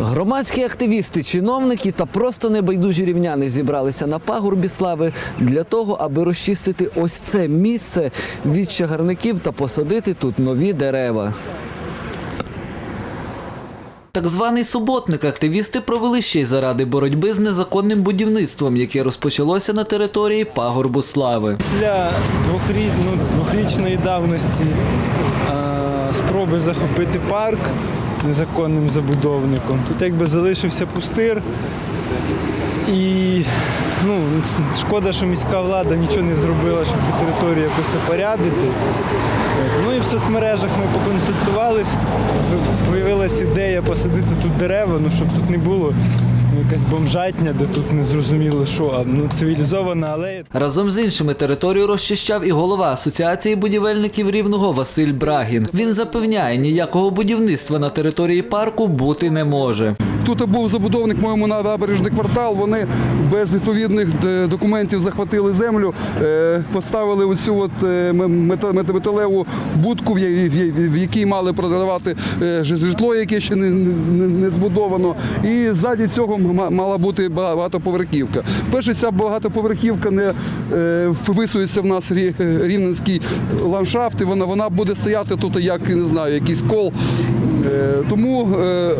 Громадські активісти, чиновники та просто небайдужі рівняни зібралися на пагорбі слави для того, аби розчистити ось це місце від чагарників та посадити тут нові дерева. Так званий суботник активісти провели ще й заради боротьби з незаконним будівництвом, яке розпочалося на території пагорбу слави. Після двохрі... ну, двохрічної давності а, спроби захопити парк незаконним забудовником, тут якби залишився пустир. І ну, шкода, що міська влада нічого не зробила, щоб цю територію якось опорядити. Ну і в соцмережах ми поконсультувались, ви- появилась ідея посадити тут дерева, ну щоб тут не було якась бомжатня, де тут не зрозуміло що, а ну цивілізована алея. Разом з іншими територію розчищав і голова Асоціації будівельників Рівного Василь Брагін. Він запевняє, ніякого будівництва на території парку бути не може. Тут був забудовник моєму на набережний квартал. Вони без відповідних документів захватили землю, е, поставили оцю от е, металеву будку, в якій мали продавати е, житло, яке ще не, збудовано. І ззаді цього мала бути багатоповерхівка. Перше, ця багатоповерхівка не вписується в нас рівненський ландшафт, і вона, вона буде стояти тут як не знаю, якийсь кол. Е, Тому е,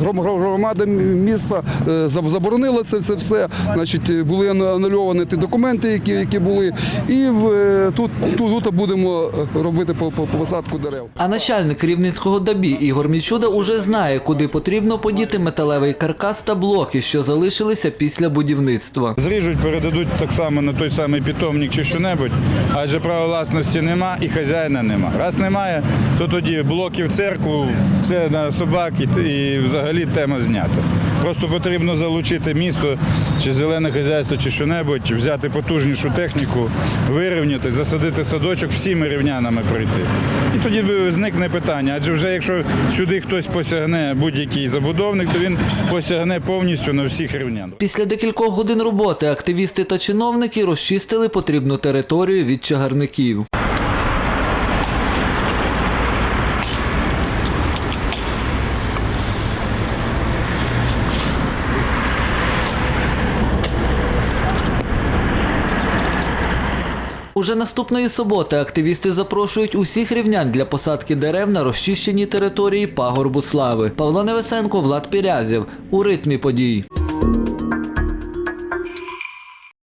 гром- гром- громада міста е, заборонила це, все. Значить, були анульовані ті документи, які, які були. І в, тут, тут, будемо робити по, по, по посадку дерев. А начальник рівненського ДАБІ Ігор Мічуда уже знає, куди потрібно подіти металевий каркас та блоки, що залишилися після будівництва. Зріжуть, передадуть так само на той самий питомник чи що-небудь, адже права власності нема і хазяїна нема. Раз немає, то тоді блоків церкву, це на собак і, і взагалі тема знята. Просто потрібно залучити місто чи зелене хазяйство, чи що-небудь, взяти потужнішу техніку, вирівняти, засадити садочок, всіми рівнянами пройти. І тоді зникне питання. Адже вже якщо сюди хтось посягне будь-який забудовник, то він посягне повністю на всіх рівнян. Після декількох годин роботи активісти та чиновники розчистили потрібну територію від чагарників. Уже наступної суботи активісти запрошують усіх рівнян для посадки дерев на розчищеній території пагорбу слави. Павло Невесенко, Влад Пірязів у ритмі подій.